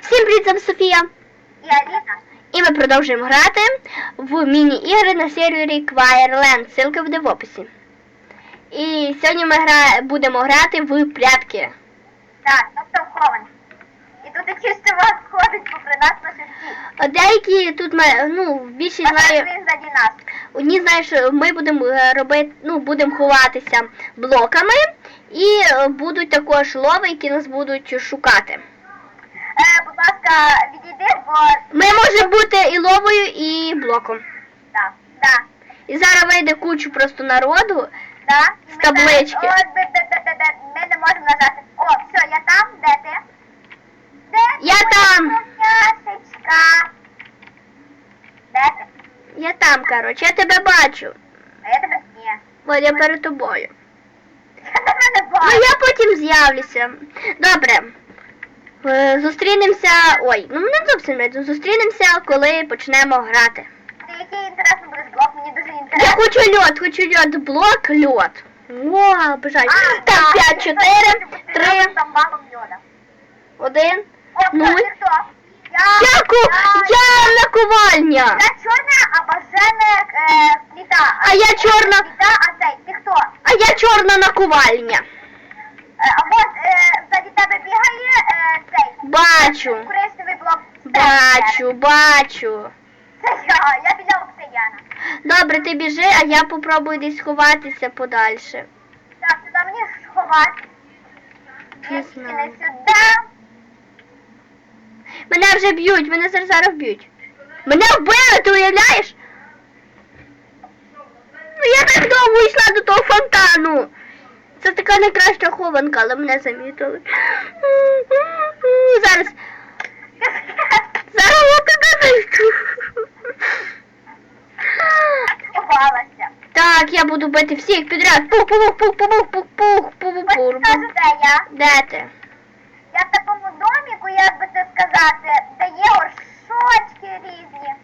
Всім привіт, це Софія. І Аліна. І ми продовжуємо грати в міні-ігри на сервері Quireland. Ссылка буде в описі. І сьогодні ми гра... будемо грати в прятки. Так, тобто в хованці. І тут якийсь чувак ходить попри нас на шесті. Деякі тут ну, А знає. нас. Одні знають, що ми будемо е, робити, ну, будемо ховатися блоками, і е, будуть також лови, які нас будуть шукати. Е, будь ласка, відійди, бо... Ми можемо бути і ловою, і блоком. Так, так, І зараз вийде кучу просто народу. так. З ми таблички. зараз- де, де, де. Ми не можемо нажати. О, все, я там, де ти? Я там. Де ти? Я там, коротше, я тебе бачу. А я тебе ні. От я перед тобою. Я тебе не Ну я потім з'явлюся. Добре. Е, Зустрінемося. Ой, ну не зовсім не зустрінемося, коли почнемо грати. Ти який інтересний будеш блок, мені дуже Я хочу льот, хочу льот, блок, льот. О, бажаю. Так, так, 5, ти 4, хочеш, ти 3, разом Там мало льода. 1. О, Нуль. Я, Дяку, я наковальня. Я чорна, а бажене е, пліта. А я чорна. Пліта, а цей, ти хто? А я чорна наковальня. Е, а от е, ззаді тебе бігає е, цей. Бачу. Коричневий блок. Бачу, бачу. Це я, я біля обсидіана. Добре, ти біжи, а я попробую десь сховатися подальше. Так, туди мені сховати. Не знаю. не сюди. Мене вже б'ють, мене зараз зараз б'ють. Мене вбили, ти уявляєш? Ну я так довго йшла до того фонтану. Це така найкраща хованка, але мене замітили. Зараз. Зараз я тебе знайду. Так, я буду бити всіх підряд. Пух, пух, пух, пух, пух, пух, пух, пух, Ось пух. скажу, де я. Де ти? Я в доміку, як би це сказати, де є горшочки різні.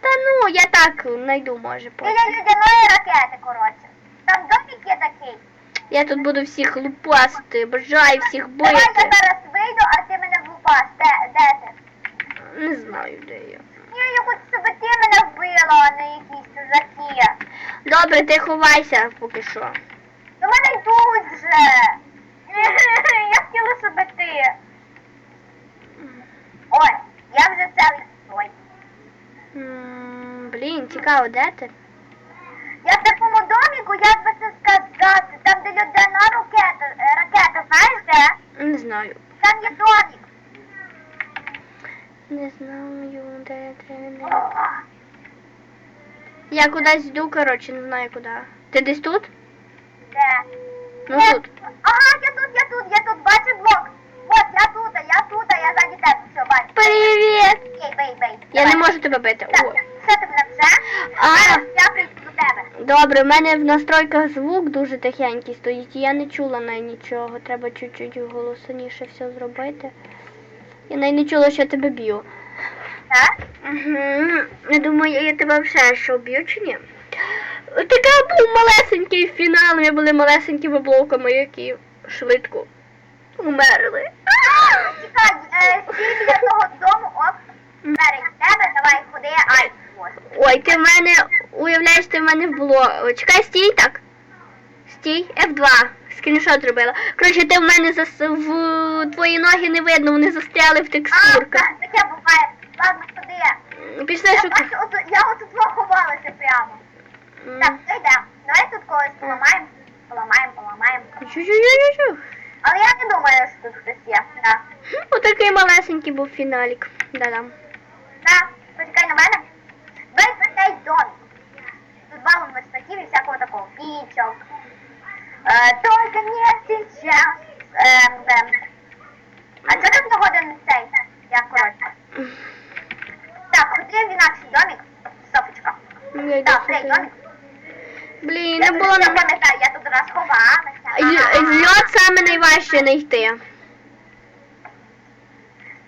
Та ну, я так знайду, може, потім. Біля людяної ракети, коротше. Там домик є такий. Я тут буду всіх лупасти, бажаю всіх Давай я зараз вийду, а ти мене влупаш. Де, де ти? Не знаю, де я. Ні, я хочу, щоб ти мене вбила, а не якісь чужаки. Добре, ти ховайся поки що. До мене йдуть вже. Я хотіла, щоб ти. Ой, я вже стой. М, Блін, цікаво, де ти? Я в такому доміку, як би це сказати, там де людина ракета, е, ракета, знаєш де? Не знаю. Там є домик. Не знаю, де ти. Де. Я кудись йду, коротше, не знаю куди. Ти десь тут? Де? Ну Де? тут. Ага, я тут, я тут, я тут, бачу блок. От, я тут, я тут, я ззаді тебе, Привіт! Я не можу тебе бити. О. все ти мене вже? А. Я прийду до тебе. Добре, в мене в настройках звук дуже тихенький стоїть, і я не чула на нічого. Треба чуть-чуть голосніше все зробити. Я навіть не чула, що я тебе б'ю. Так? Угу. Я думаю, я тебе все що б'ю чи ні? Таке був малесенький фінал, ми були малесенькими блоками, які швидко умерли. Е, стій біля того дому, оп, двері тебе, давай, ходи, ай, ось. Ой, ти в мене, уявляєш, ти в мене в. Чекай, стій так. Стій, F2. Скріншот зробила. Коротше, ти в мене зас... в твої ноги не видно, вони застряли в А, текстурках. так, таке буває. Ладно, ходи. Пішли Я, бачу, от, я отут ховалася прямо. Так, то йдемо. Давай тут когось поламаємо, поламаємо, поламаємо. Але я не думаю, що тут хтось є. Да. Отакий малесенький був фіналік. Да-дам. Да, почекай на мене. Весь цей домик. Тут багато верстаків і всякого такого. Пічок. Е, только не сейчас. Ем, ем. А чого тут не годин цей? Я коротше. Так, ходи в інакший домик. Софочка. Я йду Так, цей сюди. домик. Блін, Я не тут було не пам'ятаю, я тут раз ховалася. Льот саме найважче знайти.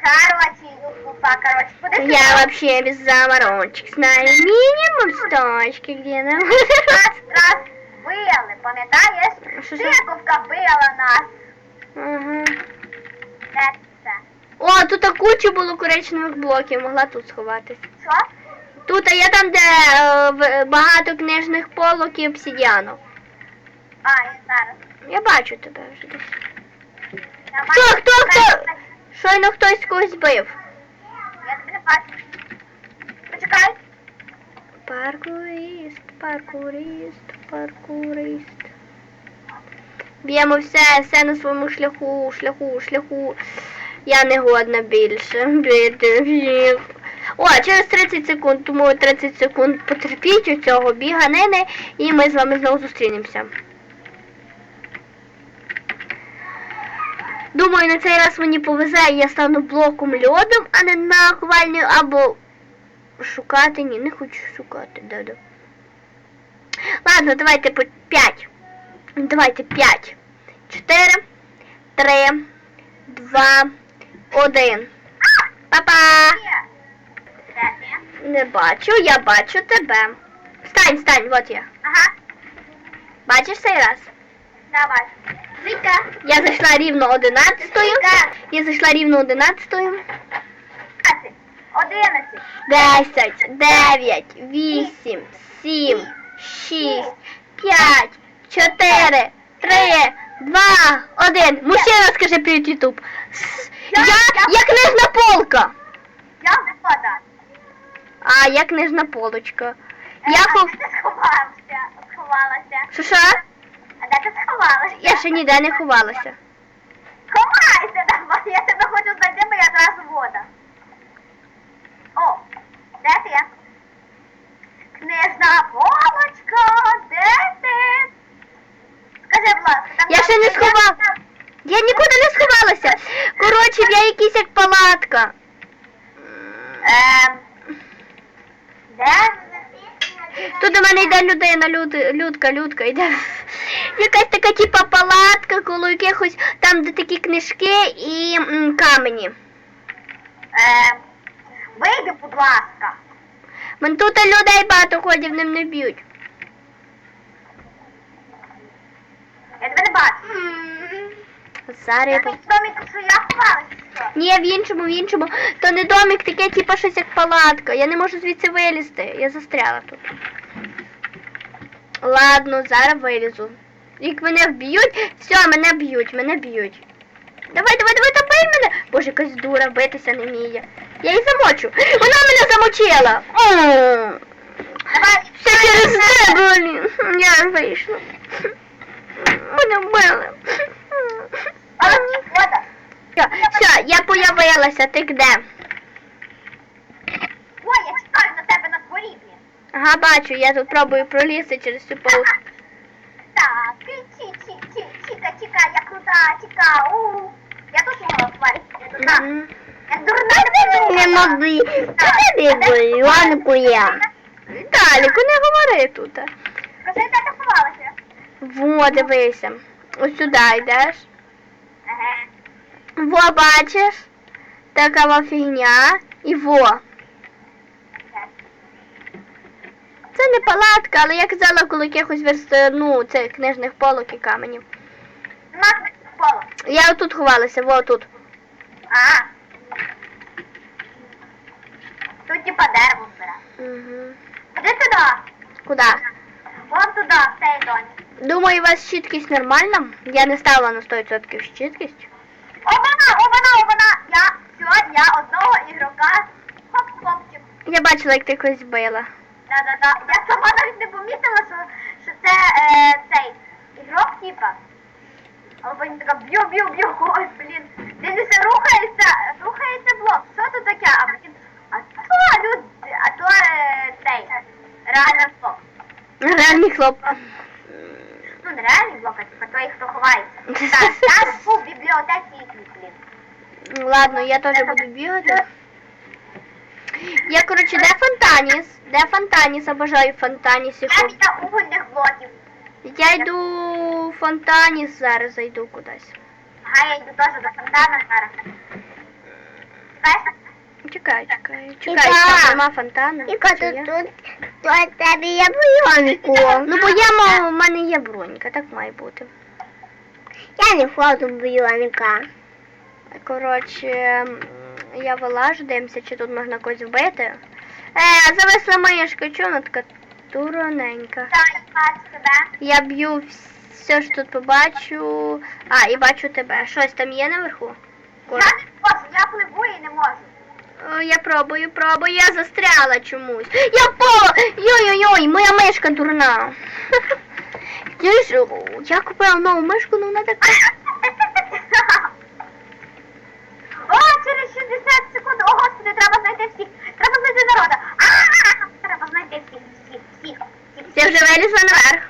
Коротше, юбка, коротше. Куди Я вообще без заморочек знаю минимум сточки, где нам... Нас раз били, пам'ятаєш? Тиковка била нас. Це? О, тут куча було коричневих блоків, могла тут сховатись. Що? Тут, а я там, де е, в- багато книжних полок і обсидіану. А, я зараз. Я бачу тебе вже десь. Хто, хто, хто? Щойно хтось когось бив. Я тебе не бачу. Почекай. Паркурист, паркурист, паркурист. Б'ємо все, все на своєму шляху, шляху, шляху. Я не годна більше. Бити всіх. О, через 30 секунд, тому 30 секунд потерпіть у цього біганини, і ми з вами знову зустрінемося. Думаю, на цей раз мені повезе, я стану блоком льодом, а не наковальнею або Шукати? Ні, не хочу шукати, да-да. Ладно, давайте по 5. Давайте 5. 4, 3, 2, 1. Па-па! Не бачу, я бачу тебе. Встань, встань, вот я. Ага. Бачиш цей раз? Давай. Віка. Я зайшла рівно 11-ю. Я зайшла рівно 11-ю. 12, 11, 10, 9, 8, 7, 6, 5, 4, 3, 2, 1. Мужчина, скажи привіт, Ютуб. Я, я книжна полка. я вода. А, я книжна полочка. Я Е, хов... Ти сховався? Сховалася. Що, що? А де ти сховалася? Я ще ніде не ховалася. Ховайся давай, я тебе хочу знайти, бо я зразу вода. О, де ти? Книжна полочка, де ти? Скажи, будь ласка, там Я ще не сховала. Я нікуди не сховалася. Коротше, я якийсь як палатка. Ем, де? Тут до мене йде людина, люд, людка, людка йде. Якась така типа палатка, коло якихось там, де такі книжки і м, камені. Ем, вийди, будь ласка. Мен тут людей багато ходять, ним не б'ють. Я тебе не бачу. Я по- в домі що. Ні, в іншому, в іншому. То не домик, таке, типа щось як палатка. Я не можу звідси вилізти. Я застряла тут. Ладно, зараз вилізу. Як мене вб'ють, все, мене б'ють, мене б'ють. Давай, давай, давай, топай мене. Боже, якась дура битися не вміє. Я її замочу. Вона мене замочила. Давай, Все через тебе, блін. Я вийшла. Мене вбили. Все, все, я появилася, ти де? Ой, я чекаю на тебе на дворі. Ага, бачу, я тут пробую пролізти через цю полосу. Так, чи, чи, чи, чіка, чіка, я крута, чіка, у. Я тут могла сварити, я тут на. Мгм. Я дурна не могли. я. Віталіку, не говори тут. Скажи, де ти ховалася? Во, дивися. Ось сюди йдеш. Ага. Во, бачиш? Така во фігня. І во. Це не палатка, але я казала коло якихось верст, ну, цих книжних полок і каменів. Нас не поло. Я отут ховалася, во тут. А. Тут типа дерево збира. Угу. Іди туди. Куди? Вон туди, в цей домик. Думаю, у вас щіткість нормальна. Я не ставила на 100% щіткість. Обана, обана, обана. Я, все, я одного ігрока. Хоп-хопчик. Я бачила, як ти когось била. Да-да-да. Я сама навіть не помітила, що, що це е, цей ігрок, типа. Але потім така б'ю, б'ю, б'ю. Ой, блін. Все рухається, рухається блок. Що тут таке? А потім, а то люд, а то е, цей, реальний блок. Реальний хлоп. Ну, не реальний блок, а типа той, хто ховається. Так, я був в бібліотеці, блін. Ладно, я теж буду бігати. Я, коротше, де Фонтаніс? Де Фонтаніс? Обожаю Фонтаніс. Я біля угольних блоків. Я йду в Фонтаніс, зараз зайду кудись. Ага, я йду теж до фонтана зараз. Чекаєш? Чекай, чекай, чекай, там нема фонтану. Іка, Чи тут, є? тут, тут тебе є бульонку. Ну бо я мав, у мене є бронька, так має бути. Я не хочу бульонка. Коротше, я вилажу, дивимося, чи тут можна когось вбити. Е, зависла мишка, чого вона така туроненька. Я б'ю все, що тут побачу. А, і бачу тебе. Щось там є наверху? Я не можу, я пливу і не можу. О, я пробую, пробую, я застряла чомусь. Я впала! Йой-йой-йой, моя мишка дурна. Я купила нову мишку, ну вона така. О, через 60 секунд. О, господи, треба знайти всіх. Треба знайти народа. А, Треба знайти всіх, всіх, всіх. всіх. Ти вже вилізла наверх.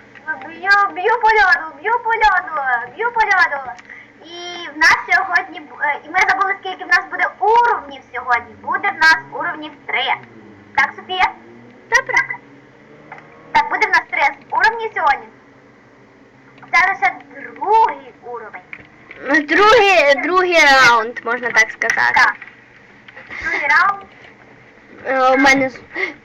Б'ю, б'ю по льоду, б'ю по льоду, б'ю по льоду. І в нас сьогодні, е, і ми забули, скільки в нас буде уровнів сьогодні. Буде в нас уровнів три. Так, Софія? Добре. Так, буде в нас три уровні сьогодні. Це лише другий уровень. Другий, другий раунд, можна так сказати. Так. Другий. Е, У мене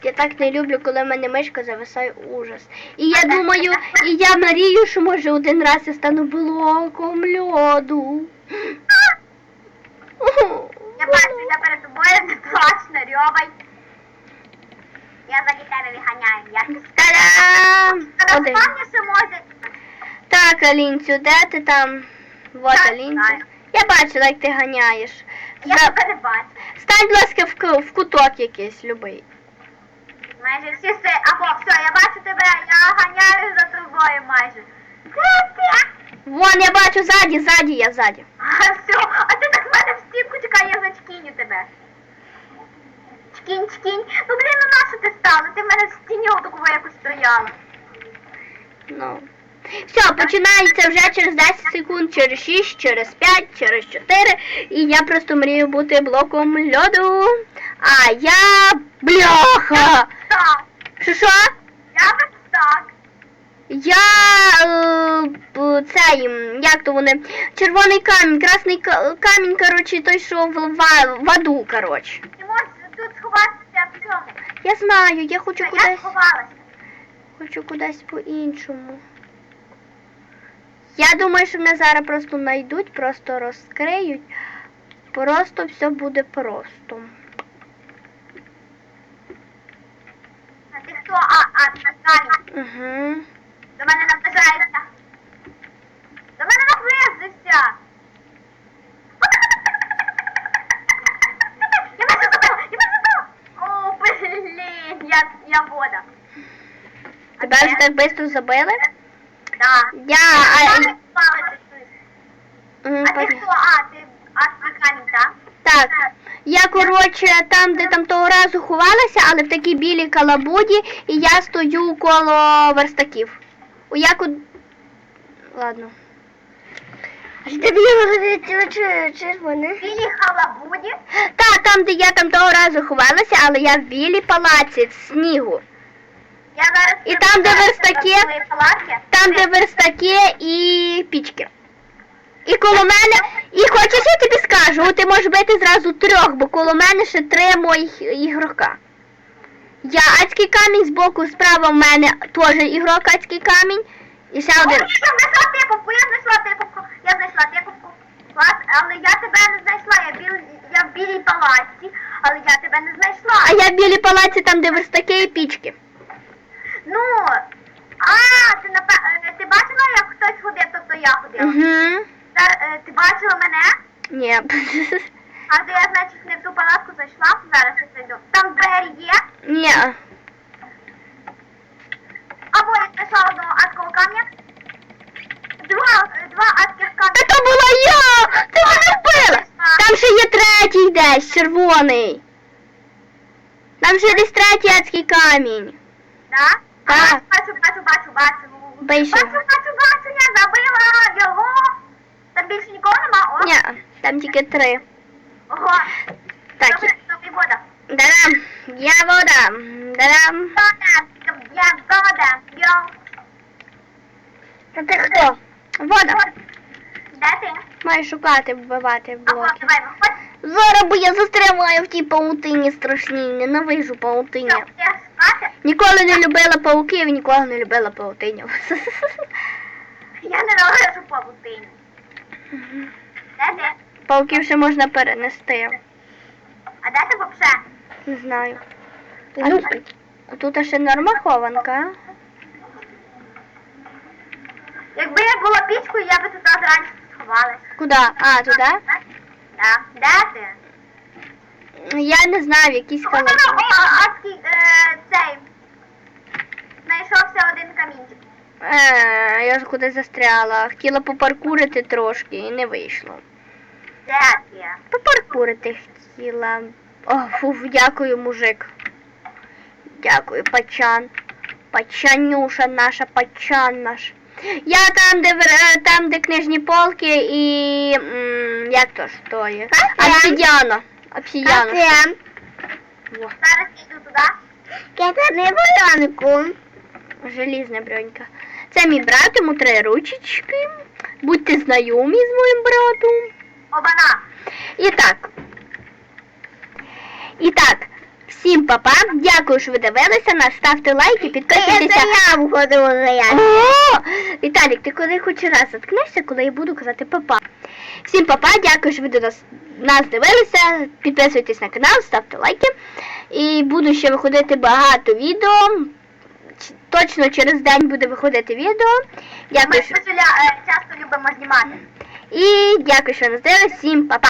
я так не люблю, коли в мене мишка зависає ужас. І я думаю, і я мрію, що може один раз я стану блоком льоду. Я бачу, я перед тобою не плач, не рьобай. Я за тебе виганяю. Я Та-дам! Так, Алінцю, де ти там? Вот знаю. Я бачила, як ти ганяєш. Я тебе не бачу. Стань, будь ласка, в, ку- в куток якийсь любий. Майже всі си. Або все, я бачу тебе, я ганяю за тобою майже. Вон, я бачу ззаді, ззаді, я ззаді. А все, а ти так в мене в стінку чекай, я зачкіню тебе. Чкінь, чкінь. Ну блін, ну нащо ти стала? Ти в мене в стіні отаково якось стояла. Ну. Все, починається вже через 10 секунд, через 6, через 5, через 4. І я просто мрію бути блоком льоду. А я бляха! Що що? я так. Я е, цей, як то вони, червоний камінь, красний камінь, коротше, той, що в, в аду, коротше. Ти можеш тут сховатися в цьому. Я знаю, я хочу Я кудись, сховалася. хочу кудись по-іншому. Я думаю, що мене зараз просто знайдуть, просто розкриють. Просто все буде просто. А ти хто? А, а, Наталя. Угу. До мене наближається. До мене наблизився. Я вас забила, я вас забила. О, блін, я, я вода. Тебе вже так швидко забили? Да. Я. Я А, м, А ти пон- хто? А, ти Африканець, так? Так. Я, коротше, там, де там того разу ховалася, але в такій білій калабуді, і я стою коло верстаків. У яку. Ладно. Тобі виходить червоне? Білі халабуді. Та, там, де я там того разу ховалася, але я в білій палаці з снігу. Я зараз... І там, де верстаки? Там, де верстаки і пічки. І коло мене. І хочеш, я тобі скажу, ти можеш бити зразу трьох, бо коло мене ще три моїх ігрока. Я адський камінь збоку, справа в мене теж ігрок адський камінь. І ще О, один. Я знайшла тиковку, я знайшла тиковку, я знайшла тиковку. Клас, але я тебе не знайшла, я, біл, я в білій палаці, але я тебе не знайшла. А я в білій палаці там, де верстаки і пічки. Ну, а, ти, напе... е, ти бачила, як хтось ходив, тобто я ходила? Угу. Та, е, ти бачила мене? Ні. А то я, значить, не в ту палатку зайшла, зараз я зайду. Там двері є, Ні. або я знайшла одного адського камня. Два, е, два адських Та камня. то була я! Ти мене вбила! Там ще є третій десь, червоний. Там ще десь третій адський камінь. Так? Так. Бачу, бачу, бачу, бачу. Бачу, бачу, бачу, я забила його. Там більше нікого нема, о. Ні, там тільки три. Ого. Так, Добре, добре, вода. дадам. Я вода. Дадам. Вода, я вода, йо. Та ти хто? Вода. Де ти? Маю шукати, вбивати блоки. давай, виходь. Зараз бо я застряваю в тій паутині страшній, ненавижу паутині. Що, я спати? Ніколи не любила пауків ніколи не любила паутиню. Я ненавижу павутині. Де ти? Пауків ще можна перенести. А де ти вообще? Не знаю. А тут, а тут ще норма хованка. Якби я була пічкою, я би тут зранку сховалась. Куди? А, туди? Да. Де ти? Я не знаю, в якійсь О, о, халепі. о, адський, е, цей. Знайшовся один камінчик. Е, я ж кудись застряла. Хотіла попаркурити трошки і не вийшло. Де ти? Попаркурити хотіла. О, фу, дякую, мужик. Дякую, пачан. Пачанюша наша, пачан наш. Я там, де вер- там, де книжні полки і. як то ж то є? Обсидіана. Обсидіана. Зараз йду туди. Ката не воянку. Желізна бронька. Це мій брат, йому три ручечки. Будьте знайомі з моїм братом. Обана. І так. І так. Всім папа. Дякую, що ви дивилися нас. Ставте лайки, підписуйтеся. я входила за Віталік, ти коли хоч раз заткнешся, коли я буду казати папа. Всім папа, дякую, що ви до нас, нас дивилися. Підписуйтесь на канал, ставте лайки. І буду ще виходити багато відео. Ч- Точно через день буде виходити відео. Ми Дякую, що... спеціаля е, часто любимо знімати. І дякую, що нас дивилися. Всім папа.